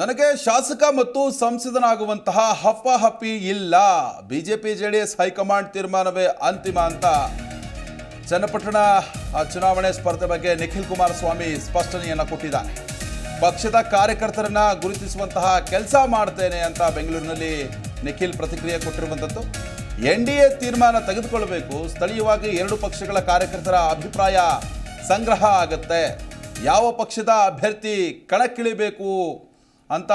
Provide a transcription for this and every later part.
ನನಗೆ ಶಾಸಕ ಮತ್ತು ಸಂಸದನಾಗುವಂತಹ ಹಪ್ಪಿ ಇಲ್ಲ. ಬಿಜೆಪಿ ಜೆಡಿಎಸ್ ಹೈಕಮಾಂಡ್ ತೀರ್ಮಾನವೇ ಅಂತಿಮ ಅಂತ. ಚನ್ನಪಟ್ಟಣ ಚುನಾವಣೆ ಸ್ಪರ್ಧೆ ಬಗ್ಗೆ ನಿಖಿಲ್ ಕುಮಾರಸ್ವಾಮಿ ಸ್ಪಷ್ಟನೆಯನ್ನು ಕೊಟ್ಟಿದ್ದಾರೆ ಪಕ್ಷದ ಕಾರ್ಯಕರ್ತರನ್ನ ಗುರುತಿಸುವಂತಹ ಕೆಲಸ ಮಾಡ್ತೇನೆ ಅಂತ ಬೆಂಗಳೂರಿನಲ್ಲಿ ನಿಖಿಲ್ ಪ್ರತಿಕ್ರಿಯೆ ಕೊಟ್ಟಿರುವಂಥದ್ದು. ಎನ್ ಡಿ ಎ ತೀರ್ಮಾನ ತೆಗೆದುಕೊಳ್ಬೇಕು ಸ್ಥಳೀಯವಾಗಿ ಎರಡು ಪಕ್ಷಗಳ ಕಾರ್ಯಕರ್ತರ ಅಭಿಪ್ರಾಯ ಸಂಗ್ರಹ ಆಗುತ್ತೆ. ಯಾವ ಪಕ್ಷದ ಅಭ್ಯರ್ಥಿ ಕಣಕ್ಕಿಳಿಬೇಕು ಅಂತ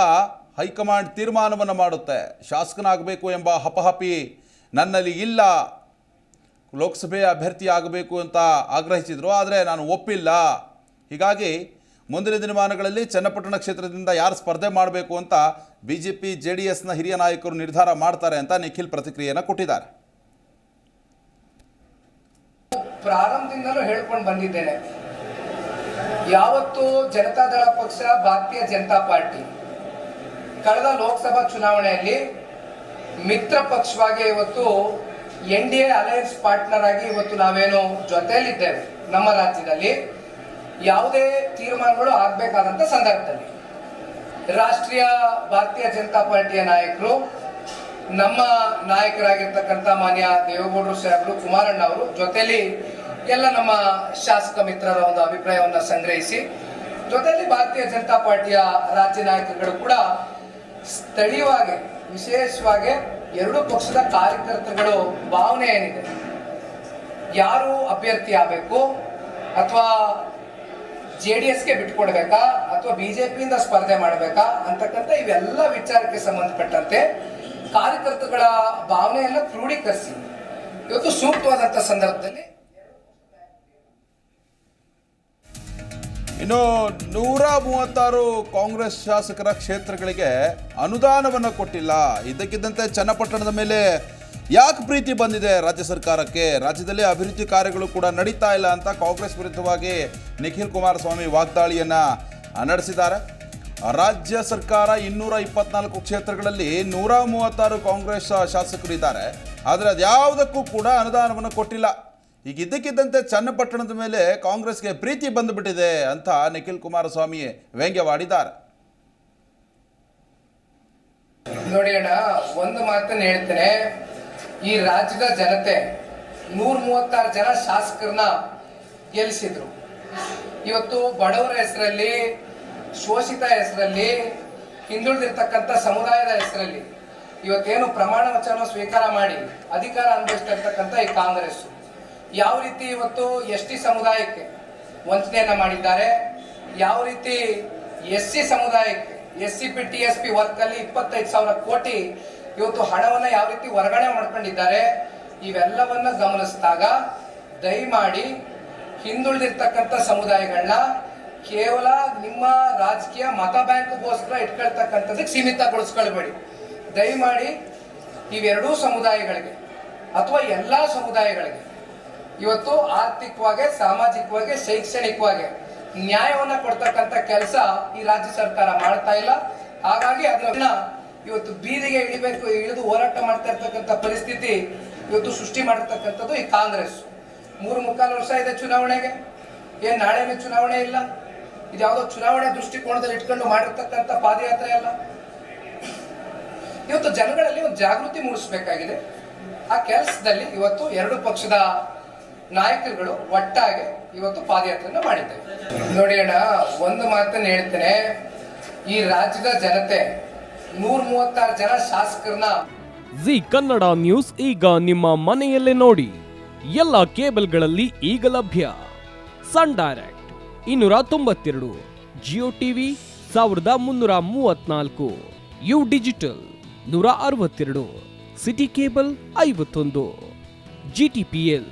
ಹೈಕಮಾಂಡ್ ತೀರ್ಮಾನವನ್ನು ಮಾಡುತ್ತೆ. ಶಾಸಕನಾಗಬೇಕು ಎಂಬ ಹಪಹಪಿ ನನ್ನಲ್ಲಿ ಇಲ್ಲ. ಲೋಕಸಭೆ ಅಭ್ಯರ್ಥಿ ಆಗಬೇಕು ಅಂತ ಆಗ್ರಹಿಸಿದರು, ಆದರೆ ನಾನು ಒಪ್ಪಿಲ್ಲ. ಹೀಗಾಗಿ ಮುಂದಿನ ದಿನಮಾನಗಳಲ್ಲಿ ಚನ್ನಪಟ್ಟಣ ಕ್ಷೇತ್ರದಿಂದ ಯಾರು ಸ್ಪರ್ಧೆ ಮಾಡಬೇಕು ಅಂತ B J P J D ಎಸ್ನ ಹಿರಿಯ ನಾಯಕರು ನಿರ್ಧಾರ ಮಾಡ್ತಾರೆ ಅಂತ ನಿಖಿಲ್ ಪ್ರತಿಕ್ರಿಯೆಯನ್ನು ಕೊಟ್ಟಿದ್ದಾರೆ. ಪ್ರಾರಂಭದಿಂದಲೂ ಹೇಳ್ಕೊಂಡು ಬಂದಿದ್ದೇನೆ. ಯಾವತ್ತು ಜನತಾದಳ ಪಕ್ಷ, ಭಾರತೀಯ ಜನತಾ ಪಾರ್ಟಿ. ಕಳೆದ ಲೋಕಸಭಾ ಚುನಾವಣೆಯಲ್ಲಿ ಮಿತ್ರ ಪಕ್ಷವಾಗಿ ಇವತ್ತು N D A alliance partner ಆಗಿ ಇವತ್ತು ನಾವೇನು ಜೊತೆಯಲ್ಲಿದ್ದೇವೆ ನಮ್ಮ ರಾಜ್ಯದಲ್ಲಿ. ಯಾವುದೇ ತೀರ್ಮಾನಗಳು ಆಗಬೇಕಾದಂಥ ಸಂದರ್ಭದಲ್ಲಿ. ರಾಷ್ಟ್ರೀಯ ಭಾರತೀಯ ಜನತಾ ಪಾರ್ಟಿಯ ನಾಯಕರು, ನಮ್ಮ ನಾಯಕರಾಗಿರ್ತಕ್ಕಂಥ ಮಾನ್ಯ ದೇವೇಗೌಡರು ಸಾಹೇಬರು, ಕುಮಾರಣ್ಣ ಅವರು ಜೊತೆಯಲ್ಲಿ ಎಲ್ಲ ನಮ್ಮ ಶಾಸಕ ಮಿತ್ರರ ಒಂದು ಅಭಿಪ್ರಾಯವನ್ನು ಸಂಗ್ರಹಿಸಿ ಜೊತೆಯಲ್ಲಿ ಭಾರತೀಯ ಜನತಾ ಪಾರ್ಟಿಯ ರಾಜ್ಯ ನಾಯಕರುಗಳು ಕೂಡ ಸ್ಥಳೀಯವಾಗಿ, ವಿಶೇಷವಾಗಿ ಎರಡು ಪಕ್ಷದ ಕಾರ್ಯಕರ್ತರುಗಳು ಭಾವನೆ ಏನಿದೆ? ಯಾರು ಅಭ್ಯರ್ಥಿ ಆಗಬೇಕು? ಅಥವಾ ಜೆ ಡಿ ಎಸ್ಗೆ ಬಿಟ್ಕೊಡ್ಬೇಕಾ ಅಥವಾ ಬಿಜೆಪಿಯಿಂದ ಸ್ಪರ್ಧೆ ಮಾಡಬೇಕಾ? ಅಂತಕ್ಕಂಥ ಇವೆಲ್ಲ ವಿಚಾರಕ್ಕೆ ಸಂಬಂಧಪಟ್ಟಂತೆ ಕಾರ್ಯಕರ್ತಗಳ ಭಾವನೆಯನ್ನು ಕ್ರೋಢೀಕರಿಸಿ ಇವತ್ತು ಸೂಕ್ತವಾದಂಥ ಸಂದರ್ಭದಲ್ಲಿ ಇನ್ನು ನೂರ ಮೂವತ್ತಾರು ಕಾಂಗ್ರೆಸ್ ಶಾಸಕರ ಕ್ಷೇತ್ರಗಳಿಗೆ ಅನುದಾನವನ್ನು ಕೊಟ್ಟಿಲ್ಲ. ಇದ್ದಕ್ಕಿದ್ದಂತೆ ಚನ್ನಪಟ್ಟಣದ ಮೇಲೆ ಯಾಕೆ ಪ್ರೀತಿ ಬಂದಿದೆ ರಾಜ್ಯ ಸರ್ಕಾರಕ್ಕೆ? ರಾಜ್ಯದಲ್ಲಿ ಅಭಿವೃದ್ಧಿ ಕಾರ್ಯಗಳು ಕೂಡ ನಡೀತಾ ಇಲ್ಲ ಅಂತ ಕಾಂಗ್ರೆಸ್ ವಿರುದ್ಧವಾಗಿ ನಿಖಿಲ್ ಕುಮಾರಸ್ವಾಮಿ ವಾಗ್ದಾಳಿಯನ್ನು ನಡೆಸಿದ್ದಾರೆ. ರಾಜ್ಯ ಸರ್ಕಾರ ಇನ್ನೂರ ಇಪ್ಪತ್ನಾಲ್ಕು ಕ್ಷೇತ್ರಗಳಲ್ಲಿ ನೂರ ಮೂವತ್ತಾರು ಕಾಂಗ್ರೆಸ್ ಶಾಸಕರು ಇದ್ದಾರೆ. ಆದರೆ ಅದ್ಯಾವುದಕ್ಕೂ ಕೂಡ ಅನುದಾನವನ್ನು ಕೊಟ್ಟಿಲ್ಲ. ಈಗ ಇದ್ದಕ್ಕಿದ್ದಂತೆ ಚನ್ನಪಟ್ಟಣದ ಮೇಲೆ ಕಾಂಗ್ರೆಸ್ಗೆ ಪ್ರೀತಿ ಬಂದುಬಿಟ್ಟಿದೆ ಅಂತ ನಿಖಿಲ್ ಕುಮಾರಸ್ವಾಮಿ ವ್ಯಂಗ್ಯವಾಡಿದ್ದಾರೆ. ನೋಡಿ ಅಣ್ಣ, ಒಂದು ಮಾತನ್ನ ಹೇಳ್ತೇನೆ. ಈ ರಾಜ್ಯದ ಜನತೆ ನೂರ ಮೂವತ್ತಾರು ಜನ ಶಾಸಕರನ್ನ ಗೆಲ್ಲಿಸಿದ್ರು. ಇವತ್ತು ಬಡವರ ಹೆಸರಲ್ಲಿ, ಶೋಷಿತ ಹೆಸರಲ್ಲಿ, ಹಿಂದುಳಿದಿರ್ತಕ್ಕಂಥ ಸಮುದಾಯದ ಹೆಸರಲ್ಲಿ ಇವತ್ತೇನು ಪ್ರಮಾಣ ವಚನ ಸ್ವೀಕಾರ ಮಾಡಿ ಅಧಿಕಾರ ಅನುಭವಿಸ್ತಿರ್ತಕ್ಕಂಥ ಈ ಕಾಂಗ್ರೆಸ್ ಯಾವ ರೀತಿ ಇವತ್ತು ಎಸ್ ಟಿ ಸಮುದಾಯಕ್ಕೆ ವಂಚನೆಯನ್ನು ಮಾಡಿದ್ದಾರೆ, ಯಾವ ರೀತಿ ಎಸ್ ಸಿ ಸಮುದಾಯಕ್ಕೆ, S C P, T S P ವರ್ಕಲ್ಲಿ ಇಪ್ಪತ್ತೈದು ಸಾವಿರ ಕೋಟಿ ಇವತ್ತು ಹಣವನ್ನ ಯಾವ ರೀತಿ ವರ್ಗಾವಣೆ ಮಾಡ್ಕೊಂಡಿದ್ದಾರೆ, ಇವೆಲ್ಲವನ್ನ ಗಮನಿಸಿದಾಗ ದಯಮಾಡಿ ಹಿಂದುಳಿದಿರ್ತಕ್ಕಂಥ ಸಮುದಾಯಗಳನ್ನ ಕೇವಲ ನಿಮ್ಮ ರಾಜಕೀಯ ಮತ ಬ್ಯಾಂಕ್ಗೋಸ್ಕರ ಇಟ್ಕೊಳ್ತಕ್ಕಂಥದ್ದಕ್ಕೆ ಸೀಮಿತಗೊಳಿಸ್ಕೊಳ್ಬೇಡಿ. ದಯಮಾಡಿ ಇವೆರಡೂ ಸಮುದಾಯಗಳಿಗೆ ಅಥವಾ ಎಲ್ಲಾ ಸಮುದಾಯಗಳಿಗೆ ಇವತ್ತು ಆರ್ಥಿಕವಾಗಿ, ಸಾಮಾಜಿಕವಾಗಿ, ಶೈಕ್ಷಣಿಕವಾಗಿ ನ್ಯಾಯವನ್ನ ಕೊಡ್ತಕ್ಕಂಥ ಕೆಲಸ ಈ ರಾಜ್ಯ ಸರ್ಕಾರ ಮಾಡ್ತಾ ಇಲ್ಲ. ಹಾಗಾಗಿ ಅದನ್ನ ಇವತ್ತು ಬೀದಿಗೆ ಇಳಿಬೇಕು, ಇಳಿದು ಹೋರಾಟ ಮಾಡ್ತಾ ಇರ್ತಕ್ಕಂಥ ಪರಿಸ್ಥಿತಿ ಇವತ್ತು ಸೃಷ್ಟಿ ಮಾಡಿರ್ತಕ್ಕಂಥದ್ದು ಈ ಕಾಂಗ್ರೆಸ್. ಮೂರು ಮುಕ್ಕಾಲು ವರ್ಷ ಇದೆ ಚುನಾವಣೆಗೆ. ಏನ್ ನಾಳೆನೂ ಚುನಾವಣೆ ಇಲ್ಲ? ಇದ್ಯಾವುದೋ ಚುನಾವಣೆ ದೃಷ್ಟಿಕೋನದಲ್ಲಿ ಇಟ್ಕೊಂಡು ಮಾಡಿರ್ತಕ್ಕಂಥ ಪಾದಯಾತ್ರೆ ಅಲ್ಲ. ಇವತ್ತು ಜನಗಳಲ್ಲಿ ಒಂದು ಜಾಗೃತಿ ಮೂಡಿಸಬೇಕಾಗಿದೆ. ಆ ಕೆಲಸದಲ್ಲಿ ಇವತ್ತು ಎರಡು ಪಕ್ಷದ ನಾಯಕರುಗಳು ಒಟ್ಟಾಗಿ ಇವತ್ತು ಪಾದಯಾತ್ರೆಯನ್ನು ಮಾಡಿದ್ದೇವೆ. ನೋಡಿ ಅಣ್ಣ, ಒಂದು ಮಾತನ್ನು ಹೇಳ್ತೇನೆ. ಈ ರಾಜ್ಯದ ಜನತೆ ನೂರ ಮೂವತ್ತಾರು ಜನ ಶಾಸಕರನ್ನ ಜಿ ಕನ್ನಡ ನ್ಯೂಸ್ ಈಗ ನಿಮ್ಮ ಮನೆಯಲ್ಲೇ ನೋಡಿ. ಎಲ್ಲ ಕೇಬಲ್ಗಳಲ್ಲಿ ಈಗ ಲಭ್ಯ. ಸನ್ ಡೈರೆಕ್ಟ್, ಇನ್ನೂರ ತೊಂಬತ್ತೆರಡು, ಜಿಯೋ ಟಿವಿ, ಸಾವಿರದ ಮುನ್ನೂರ ಮೂವತ್ನಾಲ್ಕು, ಯು ಡಿಜಿಟಲ್, ನೂರ ಅರವತ್ತೆರಡು, ಸಿಟಿ ಕೇಬಲ್ ಐವತ್ತೊಂದು ಜಿಟಿಪಿಎಲ್